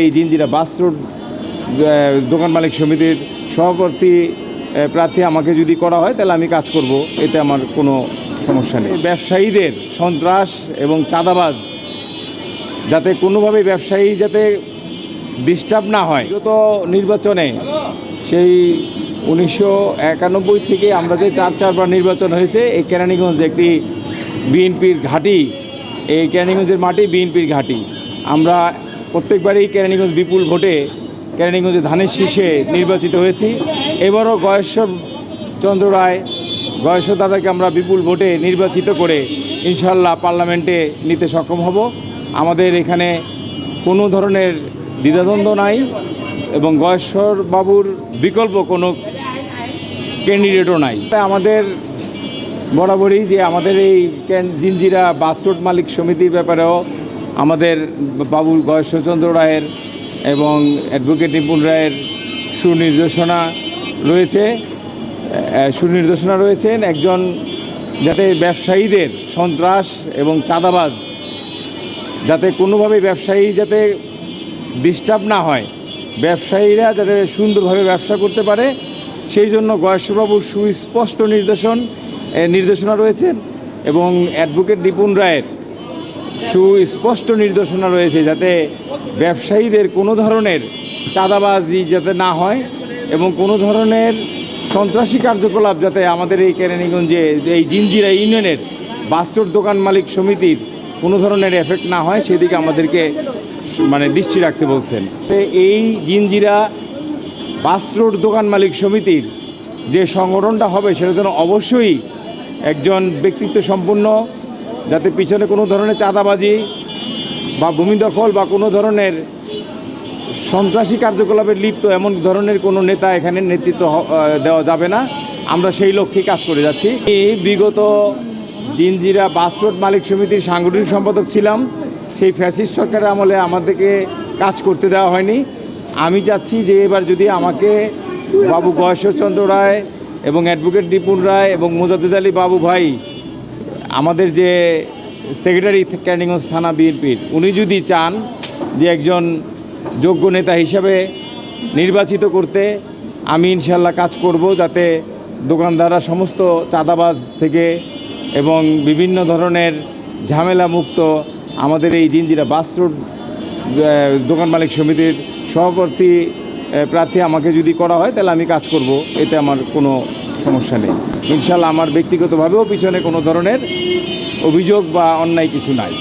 এই জিঞ্জিরা বাস রোড দোকান মালিক সমিতির সভাপতি প্রার্থী আমাকে যদি করা হয়, তাহলে আমি কাজ করব। এতে আমার কোনো সমস্যা নেই। ব্যবসায়ীদের সন্ত্রাস এবং চাঁদাবাজ, যাতে কোনোভাবে ব্যবসায়ী যাতে ডিস্টার্ব না হয়। যত নির্বাচনে সেই উনিশশো একানব্বই থেকে আমরা যে চার চারবার নির্বাচন হয়েছে, এই কেরানীগঞ্জ একটি বিএনপির ঘাঁটি, এই কেরানীগঞ্জের মাটি বিএনপির ঘাঁটি। আমরা প্রত্যেকবারই কেরানীগঞ্জ বিপুল ভোটে কেরানীগঞ্জে ধানের শীষে নির্বাচিত হয়েছি। এবারও গয়েশ্বর চন্দ্র রায়, গয়েশ্বর দাদাকে আমরা বিপুল ভোটে নির্বাচিত করে ইনশাল্লাহ পার্লামেন্টে নিতে সক্ষম হব। আমাদের এখানে কোনো ধরনের দ্বিধাদ্বন্দ্ব নাই এবং গয়েশ্বর বাবুর বিকল্প কোনো ক্যান্ডিডেটও নাই। আমাদের বরাবরই যে আমাদের এই জিঞ্জিরা বাস রোড মালিক সমিতির ব্যাপারেও আমাদের বাবু গয়েশ্বরচন্দ্র রায়ের এবং অ্যাডভোকেট নিপুণ রায়ের সুনির্দেশনা রয়েছে সুনির্দেশনা রয়েছেন একজন যাতে ব্যবসায়ীদের সন্ত্রাস এবং চাঁদাবাজ যাতে কোনোভাবে ব্যবসায়ী যাতে ডিস্টার্ব না হয়, ব্যবসায়ীরা যাতে সুন্দরভাবে ব্যবসা করতে পারে, সেই জন্য গয়েশ্বরবাবুর সুস্পষ্ট নির্দেশন নির্দেশনা রয়েছে এবং অ্যাডভোকেট নিপুণ রায়ের সুস্পষ্ট নির্দেশনা রয়েছে যাতে ব্যবসায়ীদের কোনো ধরনের চাঁদাবাজি যাতে না হয় এবং কোনো ধরনের সন্ত্রাসী কার্যকলাপ যাতে আমাদের এই কেরানীগঞ্জে, এই জিঞ্জিরা ইউনিয়নের বাস্টোর দোকান মালিক সমিতির কোনো ধরনের এফেক্ট না হয়, সেদিকে আমাদেরকে মানে দৃষ্টি রাখতে বলছেন। এই জিঞ্জিরা বাস দোকান মালিক সমিতির যে সংগঠনটা হবে, সেটা যেন অবশ্যই একজন ব্যক্তিত্ব সম্পন্ন যাতে পিছনে কোনো ধরনের চাঁদাবাজি বা ভূমি দখল বা কোনো ধরনের সন্ত্রাসী কার্যকলাপে লিপ্ত এমন ধরনের কোনো নেতা এখানে নেতৃত্ব দেওয়া যাবে না। আমরা সেই লক্ষ্যে কাজ করে যাচ্ছি। এই বিগত জিনজিরা বাস রোড মালিক সমিতির সাংগঠনিক সম্পাদক ছিলাম। সেই ফ্যাসিস্ট সরকারের আমলে আমাদেরকে কাজ করতে দেওয়া হয়নি। আমি চাচ্ছি যে এবার যদি আমাকে বাবু গয়েশ্বরচন্দ্র রায় এবং অ্যাডভোকেট নিপুণ রায় এবং মুজাদ্দিদ আলী বাবু ভাই আমাদের যে সেক্রেটারি ক্যান্ডিগঞ্জ থানা বিএনপির, উনি যদি চান যে একজন যোগ্য নেতা হিসাবে নির্বাচিত করতে, আমি ইনশাল্লাহ কাজ করব যাতে দোকানদাররা সমস্ত চাঁদাবাজ থেকে এবং বিভিন্ন ধরনের ঝামেলা মুক্ত আমাদের এই জিঞ্জিরা বাস রোড দোকান মালিক সমিতির সভাপতি প্রার্থী আমাকে যদি করা হয়, তাহলে আমি কাজ করব। এতে আমার কোনো সমস্যা নেই। ইনশাল্লাহ আমার ব্যক্তিগতভাবেও পিছনে কোনো ধরনের অভিযোগ বা অন্যায় কিছু নাই।